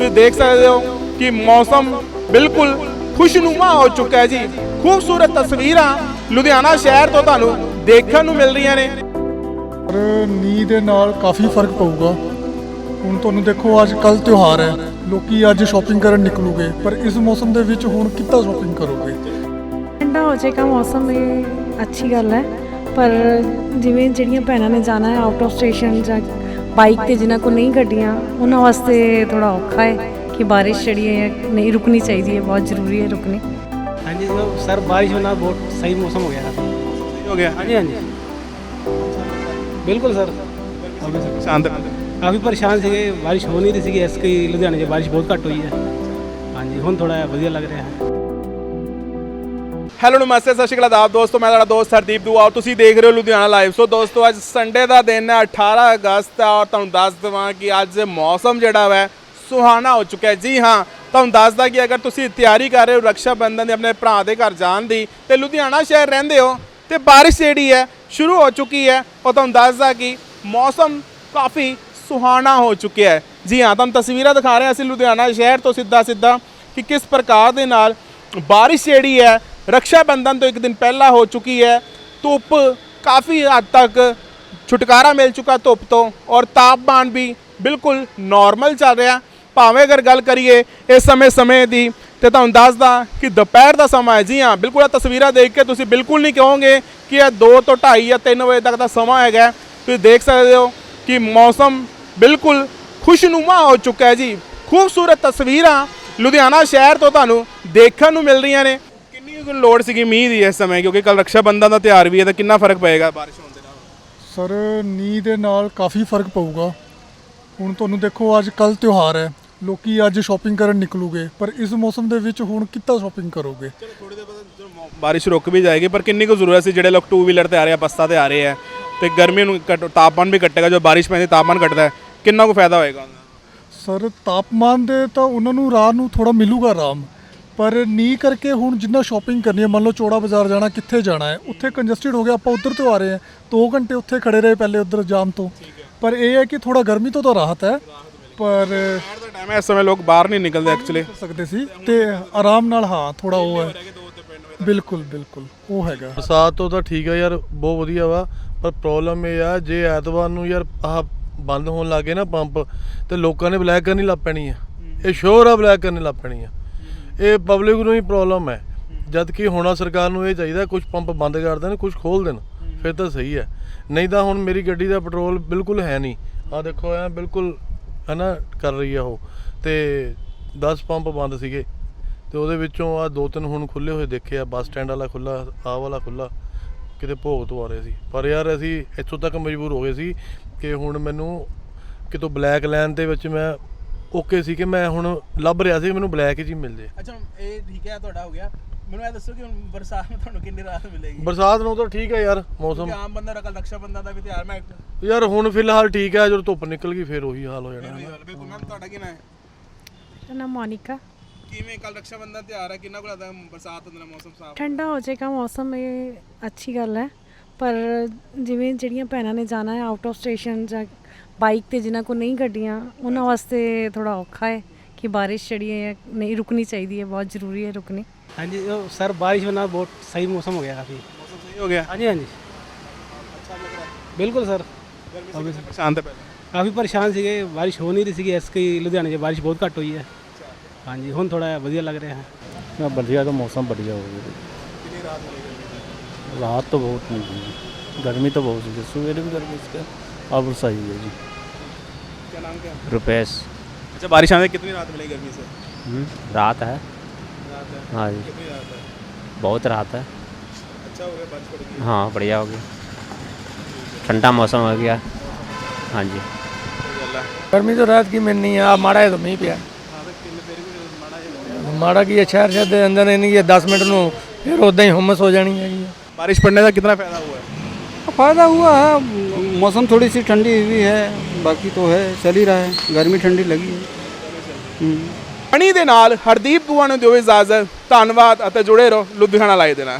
ਤੁਸੀਂ ਦੇਖ ਸਕਦੇ ਹੋ ਕਿ ਮੌਸਮ ਬਿਲਕੁਲ ਖੁਸ਼ਨੁਮਾ ਹੋ ਚੁੱਕਾ ਹੈ ਜੀ। ਖੂਬਸੂਰਤ ਤਸਵੀਰਾਂ ਲੁਧਿਆਣਾ ਸ਼ਹਿਰ ਤੋਂ ਤੁਹਾਨੂੰ ਦੇਖਣ ਨੂੰ ਮਿਲ ਰਹੀਆਂ ਨੇ। ਪਰ ਨੀ ਦੇ ਨਾਲ ਕਾਫੀ ਫ਼ਰਕ ਪਊਗਾ। ਹੁਣ ਤੁਹਾਨੂੰ ਦੇਖੋ ਅੱਜ ਕੱਲ ਤਿਉਹਾਰ ਹੈ। ਲੋਕੀ ਅੱਜ ਸ਼ਾਪਿੰਗ ਕਰਨ ਨਿਕਲੂਗੇ ਪਰ ਇਸ ਮੌਸਮ ਦੇ ਵਿੱਚ ਹੁਣ ਕਿੱਦਾਂ ਸ਼ਾਪਿੰਗ ਕਰੋਗੇ? ਠੰਡਾ ਹੋ ਜਾਏਗਾ ਮੌਸਮ ਇਹ ਅੱਛੀ ਗੱਲ ਹੈ। ਪਰ ਜਿਵੇਂ ਜਿਹੜੀਆਂ ਭੈਣਾਂ ਨੇ ਜਾਣਾ ਹੈ ਆਊਟ ਆਫ ਸਟੇਸ਼ਨ ਜਾਂ ਬਾਈਕ ਤੇ ਜਿਨ੍ਹਾਂ ਕੋਲ ਨਹੀਂ ਗੱਡੀਆਂ ਉਹਨਾਂ ਵਾਸਤੇ ਥੋੜਾ ਔਖਾ ਹੈ ਕਿ ਬਾਰਿਸ਼ ਜਿਹੜੀ ਹੈ ਨਹੀਂ ਰੁਕਣੀ ਚਾਹੀਦੀ ਹੈ ਬਹੁਤ ਜ਼ਰੂਰੀ ਹੈ ਰੁਕਣੀ हाँ जी तो सर बारिश होना बहुत सही मौसम हो गया है ਹੋ ਗਿਆ हाँ जी हाँ जी बिल्कुल सर ਸ਼ਾਂਤ ਕਾਫੀ ਪਰੇਸ਼ਾਨ ਸੀਗੇ ਬਾਰਿਸ਼ ਹੋ ਨਹੀਂ ਰਹੀ ਸੀਗੀ ਇਸ ਕਈ ਲੁਧਿਆਣੇ 'ਚ ਬਾਰਿਸ਼ ਬਹੁਤ ਘੱਟ ਹੋਈ ਹੈ ਹਾਂਜੀ ਹੁਣ ਥੋੜਾ ਵਧੀਆ ਲੱਗ ਰਿਹਾ ਹੈ ਹੈਲੋ ਨਮਸਤੇ, ਸਤਿ ਸ਼੍ਰੀ ਅਕਾਲ ਆਪ ਦੋਸਤੋ, ਮੈਂ ਤੁਹਾਡਾ ਦੋਸਤ ਹਰਦੀਪ ਦੁਆ ਤੁਸੀਂ ਦੇਖ ਰਹੇ ਹੋ ਲੁਧਿਆਣਾ ਲਾਈਵ ਸੋ ਦੋਸਤੋ, ਅੱਜ ਸੰਡੇ ਦਾ ਦਿਨ ਹੈ 18 ਅਗਸਤ ਔਰ ਤੁਹਾਨੂੰ ਦੱਸ ਦਵਾਂ ਕਿ ਅੱਜ ਮੌਸਮ ਜਿਹੜਾ ਵੈ ਸੁਹਾਣਾ ਹੋ ਚੁੱਕਾ ਹੈ। ਜੀ ਹਾਂ, ਤੁਹਾਨੂੰ ਦੱਸਦਾ ਕਿ ਅਗਰ ਤੁਸੀਂ ਤਿਆਰੀ ਕਰ ਰਹੇ ਹੋ ਰੱਖਿਆ ਬੰਧਨ ਦੇ ਆਪਣੇ ਭਰਾ ਦੇ ਘਰ ਜਾਣ ਦੀ, ਤੇ ਲੁਧਿਆਣਾ ਸ਼ਹਿਰ ਰਹਿੰਦੇ ਹੋ, ਤੇ ਬਾਰਿਸ਼ ਜਿਹੜੀ ਹੈ, ਸ਼ੁਰੂ ਹੋ ਚੁੱਕੀ ਹੈ। ਔਰ ਤੁਹਾਨੂੰ ਦੱਸਦਾ ਕਿ ਮੌਸਮ ਕਾਫੀ ਸੁਹਾਣਾ ਹੋ ਚੁੱਕਿਆ ਹੈ। ਜੀ ਹਾਂ, ਤੁਹਾਨੂੰ ਤਸਵੀਰਾਂ ਦਿਖਾ ਰਹੇ ਹਾਂ ਅਸੀਂ ਲੁਧਿਆਣਾ ਸ਼ਹਿਰ ਤੋਂ ਸਿੱਧਾ ਸਿੱਧਾ ਕਿ ਕਿਸ ਪ੍ਰਕਾਰ ਦੇ ਨਾਲ ਬਾਰਿਸ਼ ਜਿਹੜੀ ਹੈ ਰੱਖਿਆ ਬੰਧਨ ਤੋਂ ਇੱਕ ਦਿਨ ਪਹਿਲਾਂ ਹੋ ਚੁੱਕੀ ਹੈ ਧੁੱਪ ਕਾਫੀ ਹੱਦ ਤੱਕ ਛੁਟਕਾਰਾ ਮਿਲ ਚੁੱਕਾ ਧੁੱਪ ਤੋਂ ਔਰ ਤਾਪਮਾਨ ਵੀ ਬਿਲਕੁਲ ਨਾਰਮਲ ਚੱਲ ਰਿਹਾ ਭਾਵੇਂ ਅਗਰ ਗੱਲ ਕਰੀਏ ਇਸ ਸਮੇਂ ਸਮੇਂ ਦੀ ਤੇ ਤੁਹਾਨੂੰ ਦੱਸਦਾ ਕਿ ਦੁਪਹਿਰ ਦਾ ਸਮਾਂ ਹੈ ਜੀ ਹਾਂ ਬਿਲਕੁਲ ਇਹ ਤਸਵੀਰਾਂ ਦੇਖ ਕੇ ਤੁਸੀਂ ਬਿਲਕੁਲ ਨਹੀਂ ਕਹੋਗੇ ਕਿ ਇਹ 2 ਤੋਂ 2:30 ਜਾਂ 3 ਵਜੇ ਤੱਕ ਦਾ ਸਮਾਂ ਹੈਗਾ ਤੁਸੀਂ ਦੇਖ ਸਕਦੇ ਹੋ ਕਿ ਮੌਸਮ ਬਿਲਕੁਲ ਖੁਸ਼ਨੁਮਾ ਹੋ ਚੁੱਕਾ ਹੈ ਜੀ ਖੂਬਸੂਰਤ ਤਸਵੀਰਾਂ ਲੁਧਿਆਣਾ ਸ਼ਹਿਰ ਤੋਂ ਤੁਹਾਨੂੰ ਦੇਖਣ ਨੂੰ ਮਿਲ ਰਹੀਆਂ ਨੇ ਕਿੰਨੀ ਕੁ ਲੋੜ ਸੀਗੀ ਮੀਂਹ ਦੀ ਇਸ ਸਮੇਂ? ਕਿਉਂਕਿ ਕੱਲ ਰੱਖਿਆ ਬੰਧਨ ਦਾ ਤਿਉਹਾਰ ਵੀ ਹੈ ਤਾਂ ਕਿੰਨਾ ਫ਼ਰਕ ਪਏਗਾ ਬਾਰਿਸ਼ ਹੋਣ ਦੇ ਨਾਲ? ਸਰ ਨੀ ਦੇ ਨਾਲ ਕਾਫੀ ਫ਼ਰਕ ਪਊਗਾ। ਹੁਣ ਤੁਹਾਨੂੰ ਦੇਖੋ ਅੱਜ ਕੱਲ ਤਿਉਹਾਰ ਹੈ। ਲੋਕੀ ਅੱਜ ਸ਼ਾਪਿੰਗ ਕਰਨ ਨਿਕਲੂਗੇ ਪਰ ਇਸ ਮੌਸਮ ਦੇ ਵਿੱਚ ਹੁਣ ਕਿੱਦਾਂ ਸ਼ਾਪਿੰਗ ਕਰੋਗੇ? ਥੋੜੀ ਦੇਰ ਬਾਅਦ ਬਾਰਿਸ਼ ਰੁਕ ਵੀ ਜਾਏਗੀ ਪਰ ਕਿੰਨੀ ਕੁ ਜ਼ਰੂਰਤ ਸੀ ਜਿਹੜੇ ਲੋਕ ਟੂ ਵੀਲਰ ਤੇ ਆ ਰਹੇ ਆ ਬੱਸਾਂ ਤੇ ਆ ਰਹੇ ਆ ਤੇ ਗਰਮੀ ਨੂੰ ਘੱਟ- ਤਾਪਮਾਨ ਵੀ ਘਟੇਗਾ ਜੋ ਬਾਰਿਸ਼ ਪੈਂਦੀ ਤਾਪਮਾਨ ਘਟਦਾ ਹੈ। ਕਿੰਨਾ ਕੁ ਫਾਇਦਾ ਹੋਏਗਾ ਉਹਨਾਂ ਦਾ ਸਰ ਤਾਪਮਾਨ ਦੇ ਤਾਂ ਉਹਨਾਂ ਨੂੰ ਰਾਹ ਨੂੰ ਥੋੜਾ ਮਿਲੂਗਾ ਆਰਾਮ। ਪਰ ਨੀ ਕਰਕੇ ਹੁਣ ਜਿੰਨਾ ਸ਼ਾਪਿੰਗ ਕਰਨੀ ਹੈ ਮੰਨ ਲਓ ਚੋੜਾ ਬਾਜ਼ਾਰ ਜਾਣਾ ਕਿੱਥੇ ਜਾਣਾ ਹੈ ਉੱਥੇ ਕੰਜਸਟਡ ਹੋ ਗਿਆ ਆਪਾਂ ਉੱਧਰ ਤੋਂ ਆ ਰਹੇ ਹਾਂ 2 ਘੰਟੇ ਉੱਥੇ ਖੜੇ ਰਹੇ ਪਹਿਲੇ ਉੱਧਰ ਜਾਮ ਤੋਂ। ਪਰ ਇਹ ਹੈ ਕਿ ਥੋੜਾ ਗਰਮੀ ਤੋਂ ਤਾਂ ਰਾਹਤ ਹੈ ਪਰ ਸ਼ਹਿਰ ਦਾ ਟਾਈਮ ਹੈ ਇਸ ਸਮੇਂ ਲੋਕ ਬਾਹਰ ਨਹੀਂ ਨਿਕਲਦੇ ਐਕਚੁਅਲੀ ਸਕਦੇ ਸੀ ਤੇ ਆਰਾਮ ਨਾਲ ਹਾਂ ਥੋੜਾ ਉਹ ਹੈ। ਬਿਲਕੁਲ ਬਿਲਕੁਲ ਉਹ ਹੈਗਾ। ਬਰਸਾਤ ਤੋਂ ਤਾਂ ਠੀਕ ਆ ਯਾਰ ਬਹੁਤ ਵਧੀਆ ਵਾ ਪਰ ਪ੍ਰੋਬਲਮ ਇਹ ਆ ਜੇ ਐਤਵਾਰ ਨੂੰ ਯਾਰ ਆਹ ਬੰਦ ਹੋਣ ਲੱਗੇ ਨਾ ਪੰਪ ਤੇ ਲੋਕਾਂ ਨੇ ਬਲੈਕ ਕਰਨੀ ਲੱਗ ਪੈਣੀ ਆ ਇਹ ਸ਼ੋਰ ਆ ਬਲੈਕ ਕਰਨੀ ਲੱਗ ਪੈਣੀ ਆ ਇਹ ਪਬਲਿਕ ਨੂੰ ਹੀ ਪ੍ਰੋਬਲਮ ਹੈ। ਜਦ ਕਿ ਹੋਣਾ ਸਰਕਾਰ ਨੂੰ ਇਹ ਚਾਹੀਦਾ ਕੁਝ ਪੰਪ ਬੰਦ ਕਰ ਦੇਣ ਕੁਝ ਖੋਲ ਦੇਣ, ਫਿਰ ਤਾਂ ਸਹੀ ਹੈ। ਨਹੀਂ ਤਾਂ ਹੁਣ ਮੇਰੀ ਗੱਡੀ ਦਾ ਪੈਟਰੋਲ ਬਿਲਕੁਲ ਹੈ ਨਹੀਂ। ਆ ਦੇਖੋ, ਐ ਬਿਲਕੁਲ ਹੈ ਨਾ ਕਰ ਰਹੀ ਆ ਉਹ। ਤੇ 10 ਪੰਪ ਬੰਦ ਸੀਗੇ। ਤੇ ਉਹਦੇ ਵਿੱਚੋਂ ਆ ਦੋ ਤਿੰਨ ਹੁਣ ਖੁੱਲੇ ਹੋਏ ਦੇਖੇ ਆ, ਬੱਸ ਸਟੈਂਡ ਵਾਲਾ ਖੁੱਲਾ ਆਹ ਵਾਲਾ ਖੁੱਲਾ ਕਿਤੇ ਭੋਗ ਤੋਂ ਆ ਰਹੇ ਸੀ। ਪਰ ਯਾਰ ਅਸੀਂ ਇੱਥੋਂ ਤੱਕ ਮਜਬੂਰ ਹੋ ਗਏ ਸੀ ਕਿ ਹੁਣ ਮੈਨੂੰ ਕਿਤੋਂ ਬਲੈਕ ਲਾਈਨ ਦੇ ਵਿੱਚ ਮੈਂ ਓਕੇ ਸੀ ਕਿ ਮੈਂ ਹੁਣ ਲੱਭ ਰਿਹਾ ਸੀ ਮੈਨੂੰ ਬਲੈਕ ਹੀ ਮਿਲ ਜੇ ਅੱਛਾ ਇਹ ਠੀਕ ਹੈ ਤੁਹਾਡਾ ਹੋ ਗਿਆ। ਮੈਨੂੰ ਇਹ ਦੱਸੋ ਕਿ ਹੁਣ ਬਰਸਾਤ ਨੂੰ ਤੁਹਾਨੂੰ ਕਿੰਨੀ ਰਾਹਤ ਮਿਲੇਗੀ? ਬਰਸਾਤ ਨੂੰ ਤਾਂ ਠੀਕ ਹੈ ਯਾਰ ਮੌਸਮ। ਆਮ ਬੰਦਾ ਰਕਲ ਰਕਸ਼ਾ ਬੰਦਾ ਦਾ ਵੀ ਤਿਆਰ ਮੈਂ ਯਾਰ ਹੁਣ ਫਿਲਹਾਲ ਠੀਕ ਹੈ ਜਦੋਂ ਧੁੱਪ ਨਿਕਲ ਗਈ ਫਿਰ ਉਹੀ ਹਾਲ ਹੋ ਜਾਣਾ ਹੈ। ਬਿਲਕੁਲ ਮੈਮ ਤੁਹਾਡਾ ਕੀ ਨਾਮ ਹੈ ਮੇਰਾ ਨਾਮ ਮੋਨਿਕਾ। ਕਿਵੇਂ ਕੱਲ ਰਕਸ਼ਾ ਬੰਧਨ ਤਿਉਹਾਰ ਹੈ? ਕਿੰਨਾ ਕੁ ਲੱਗਦਾ ਬਰਸਾਤ ਹੁੰਦੇ ਮੌਸਮ ਸਾਫ਼? ਠੰਡਾ ਹੋ ਜਾਏਗਾ ਮੌਸਮ ਇਹ ਅੱਛੀ ਗੱਲ ਹੈ। ਪਰ ਜਿਵੇਂ ਜਿਹੜੀਆਂ ਭੈਣਾਂ ਨੇ ਜਾਣਾ ਹੈ ਆਊਟ ਆਫ ਸਟੇਸ਼ਨ ਜਾਂ ਬਾਈਕ ਤੇ ਜਿਨ੍ਹਾਂ ਕੋਲ ਨਹੀਂ ਗੱਡੀਆਂ ਉਹਨਾਂ ਵਾਸਤੇ ਥੋੜਾ ਔਖਾ ਹੈ ਕਿ ਬਾਰਿਸ਼ ਜਿਹੜੀ ਹੈ ਨਹੀਂ ਰੁਕਣੀ ਚਾਹੀਦੀ ਹੈ ਬਹੁਤ ਜ਼ਰੂਰੀ ਹੈ ਰੁਕਣੀ हाँ जी तो सर बारिश होना बहुत सही मौसम हो गया काफ़ी ਮੌਸਮ ਸਹੀ ਹੋ ਗਿਆ हाँ जी हाँ जी ਬਿਲਕੁਲ ਸਰ ਗਰਮੀ ਸੀ ਪਰੇਸ਼ਾਨ ਤੇ ਪਹਿਲਾਂ ਕਾਫੀ ਪਰੇਸ਼ਾਨ ਸੀਗੇ ਬਾਰਿਸ਼ ਹੋ ਨਹੀਂ ਰਹੀ ਸੀਗੀ ਇਸ ਕਈ ਲੁਧਿਆਣੇ 'ਚ ਬਾਰਿਸ਼ ਬਹੁਤ ਘੱਟ ਹੋਈ ਹੈ ਹਾਂਜੀ ਹੁਣ ਥੋੜਾ ਵਧੀਆ ਲੱਗ ਰਿਹਾ ਹੈ ना बढ़िया तो मौसम बढ़िया हो गया राहत तो बहुत नहीं है गर्मी तो बहुत है सवेरे भी गर्मी इसका अब सही है जी क्या नाम क्या है रुपेश अच्छा बारिश आने से कितनी राहत मिलेगी गर्मी से हम्म, राहत है राहत है हाँ जी कितनी राहत है बहुत राहत है अच्छा हो गया बारिश पड़ेगी हाँ बढ़िया हो गया ठंडा मौसम हो गया हाँ जी ਗਰਮੀ ਤੋਂ ਰਾਤ ਕੀ ਮਿਲਣੀ ਆ ਮਾੜਾ ਹੈ ਤਾਂ ਮੀਂਹ ਪਿਆ ਮਾੜਾ ਕੀ ਹੈ ਸ਼ਹਿਰ ਸ਼ਹਿਰ ਦੇ ਅੰਦਰ ਨਹੀਂ ਹੈ 10 ਮਿੰਟ ਨੂੰ ਫਿਰ ਉਦਾਂ ਹੀ ਹੁਮਸ ਹੋ ਜਾਣੀ ਹੈਗੀ ਹੈ बारिश पड़ने का कितना फायदा हुआ है फ़ायदा हुआ है मौसम थोड़ी सी ठंडी हुई है बाकी तो है चल ही रहा है गर्मी ठंडी लगी है हम्म। ਪਾਣੀ ਦੇ ਨਾਲ ਹਰਦੀਪ ਦੁਆ ਨੂੰ ਦਿਓ ਇਜਾਜ਼ਤ ਧੰਨਵਾਦ ਅਤੇ ਜੁੜੇ ਰਹੋ ਲੁਧਿਆਣਾ ਲਾਈਵ ਦੇ ਨਾਲ